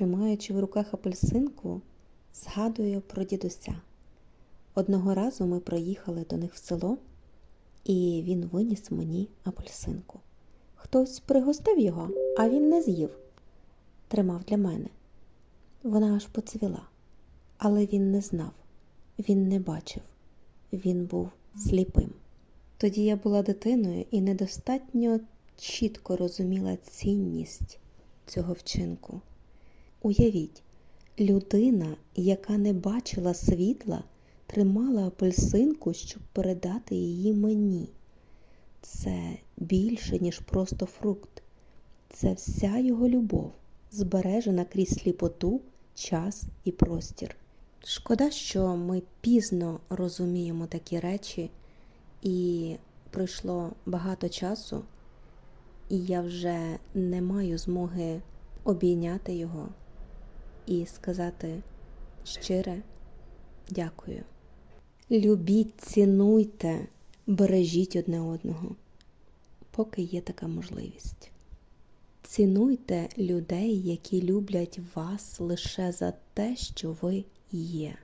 Тримаючи в руках апельсинку, згадую про дідуся. Одного разу ми проїхали до них в село, і він виніс мені апельсинку. Хтось пригостив його, а він не з'їв. Тримав для мене. Вона аж поцвіла. Але він не знав, він не бачив, він був сліпим. Тоді я була дитиною і недостатньо чітко розуміла цінність цього вчинку. Уявіть, людина, яка не бачила світла, тримала апельсинку, щоб передати її мені. Це більше, ніж просто фрукт. Це вся його любов, збережена крізь сліпоту, час і простір. Шкода, що ми пізно розуміємо такі речі, і пройшло багато часу, і я вже не маю змоги обійняти його і сказати щире дякую. Любіть, цінуйте, бережіть одне одного, поки є така можливість. Цінуйте людей, які люблять вас лише за те, що ви є.